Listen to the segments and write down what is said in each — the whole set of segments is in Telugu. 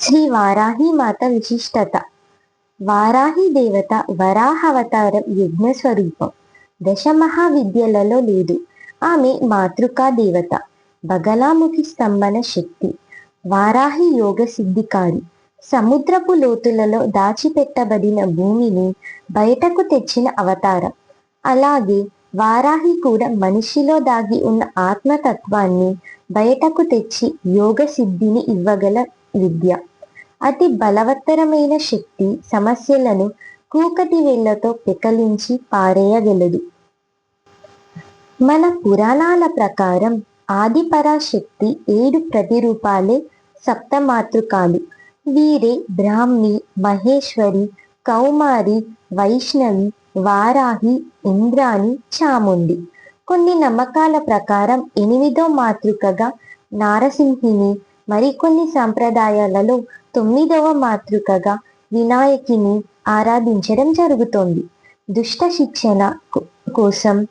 శ్రీ వారాహి మాత విశిష్టత. వారాహి దేవత వరాహవతారం యజ్ఞ స్వరూపం. దశ మహావిద్యలలో లేదు. ఆమె మాతృకా దేవత. బగలాముఖి స్తంభన శక్తి. వారాహి యోగ సిద్ధికారి. సముద్రపు లోతులలో దాచిపెట్టబడిన భూమిని బయటకు తెచ్చిన అవతారం. అలాగే వారాహి కూడా మనిషిలో దాగి ఉన్న ఆత్మతత్వాన్ని బయటకు తెచ్చి యోగ సిద్ధిని ఇవ్వగల విద్య. అతి బలవత్తరమైన శక్తి సమస్యలను కూకటి వేళ్ళతో పెకలించి పారేయగలదు. మన పురాణాల ప్రకారం ఆదిపరాశక్తి ఏడు ప్రతిరూపాలే సప్తమాతృకాలు వీరే బ్రాహ్మి మహేశ్వరి కౌమారి వైష్ణవి వారాహి ఇంద్రాణి చాముండి. కొన్ని నమ్మకాల ప్రకారం ఎనిమిదో మాతృకగా నారసింహిని మరికొన్ని సంప్రదాయాలలో తొమ్మిదవ మాతృకగా వినాయకిని ఆరాధించడం జరుగుతోంది. దుష్ట శిక్షణ కోసం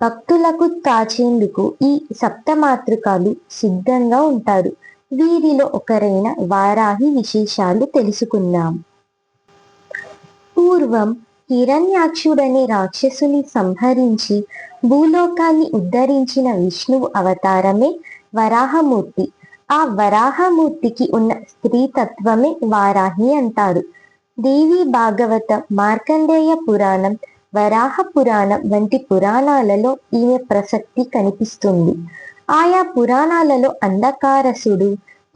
భక్తులకు కాచేందుకు ఈ సప్త మాతృకలు సిద్ధంగా ఉంటారు. వీరిలో ఒకరైన వారాహి విశేషాలు తెలుసుకుందాం. పూర్వం హిరణ్యాక్షుడనే రాక్షసుని సంహరించి భూలోకాన్ని ఉద్ధరించిన విష్ణువు అవతారమే వరాహమూర్తి. ఆ వరాహమూర్తికి ఉన్న స్త్రీ తత్వమే వారాహి అంటారు దేవి భాగవత మార్కండేయ పురాణం వరాహ పురాణం వంటి పురాణాలలో ఈమె ప్రసక్తి కనిపిస్తుంది. ఆయా పురాణాలలో అంధకారసుడు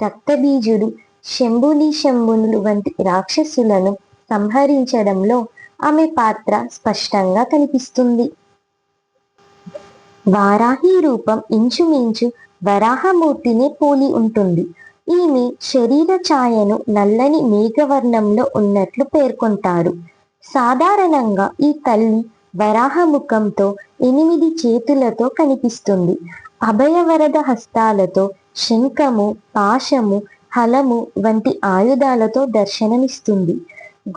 రక్తబీజుడు శంభుని శంభునులు వంటి రాక్షసులను సంహరించడంలో ఆమె పాత్ర స్పష్టంగా కనిపిస్తుంది. వారాహి రూపం ఇంచుమించు వరాహమూర్తిని పోలి ఉంటుంది. ఈమె శరీర ఛాయను నల్లని మేఘవర్ణంలో ఉన్నట్లు పేర్కొంటారు. సాధారణంగా ఈ తల్లి వరాహముఖంతో ఎనిమిది చేతులతో కనిపిస్తుంది. అభయవరద హస్తాలతో శంఖము పాశము హలము వంటి ఆయుధాలతో దర్శనమిస్తుంది.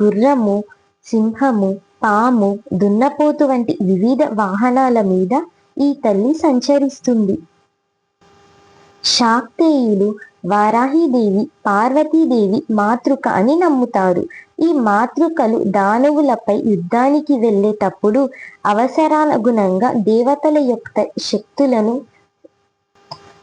గుర్రము సింహము పాము దున్నపోతు వంటి వివిధ వాహనాల మీద ఈ తల్లి సంచరిస్తుంది. శాక్తేయులు వారాహిదేవి పార్వతీదేవి మాతృక అని నమ్ముతారు. ఈ మాతృకలు దానవులపై యుద్ధానికి వెళ్ళేటప్పుడు అవసరానుగుణంగా దేవతల యొక్క శక్తులను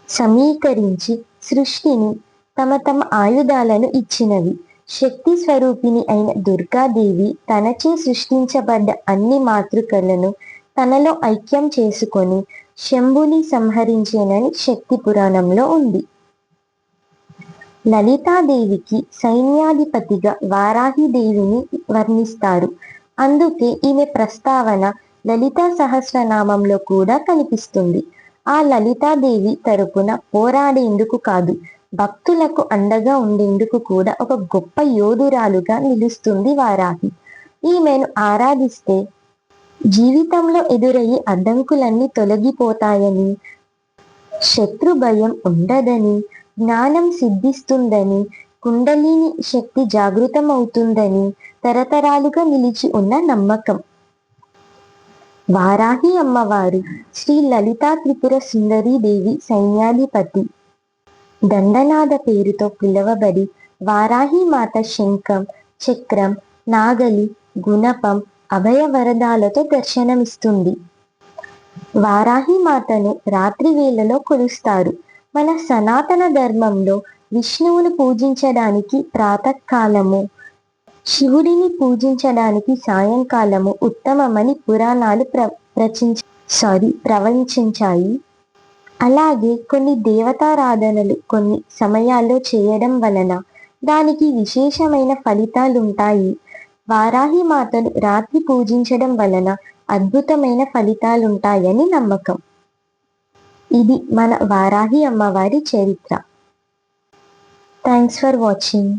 సమీకరించి సృష్టిని తమ తమ ఆయుధాలను ఇచ్చినవి. శక్తి స్వరూపిణి అయిన దుర్గాదేవి తనచే సృష్టించబడ్డ అన్ని మాతృకలను తనలో ఐక్యం చేసుకొని శంభుని సంహరించేనని శక్తి పురాణంలో ఉంది. లలితాదేవికి సైన్యాధిపతిగా వారాహిదేవిని వర్ణిస్తారు. అందుకే ఈమె ప్రస్తావన లలితా సహస్రనామంలో కూడా కనిపిస్తుంది. ఆ లలితాదేవి తరపున పోరాడేందుకు కాదు భక్తులకు అండగా ఉండేందుకు కూడా ఒక గొప్ప యోధురాలుగా నిలుస్తుంది వారాహి. ఈమెను ఆరాధిస్తే జీవితంలో ఎదురయ్యే అడ్డంకులన్నీ తొలగిపోతాయని శత్రు భయం ఉండదని జ్ఞానం సిద్ధిస్తుందని కుండలిని శక్తి జాగృతం అవుతుందని తరతరాలుగా నిలిచి ఉన్న నమ్మకం. వారాహి అమ్మవారు శ్రీ లలితా త్రిపుర సుందరీ దేవి సైన్యాధిపతి. దండనాద పేరుతో పిలువబడి వారాహి మాత శంఖం చక్రం నాగలి గుణపం అభయ వరదాలతో దర్శనమిస్తుంది. వారాహి మాతను రాత్రి వేళలో కొలుస్తారు. మన సనాతన ధర్మంలో విష్ణువును పూజించడానికి ప్రాతకాలము శివుడిని పూజించడానికి సాయంకాలము ఉత్తమమని పురాణాలు ప్ర ప్రచించ సారీ ప్రవచించాయి. అలాగే కొన్ని దేవతారాధనలు కొన్ని సమయాల్లో చేయడం వలన దానికి విశేషమైన ఫలితాలుంటాయి. వారాహి మాతను రాత్రి పూజించడం వలన అద్భుతమైన ఫలితాలుంటాయని నమ్మకం. ఇది మన వారాహి అమ్మవారి చరిత్ర. Thanks for watching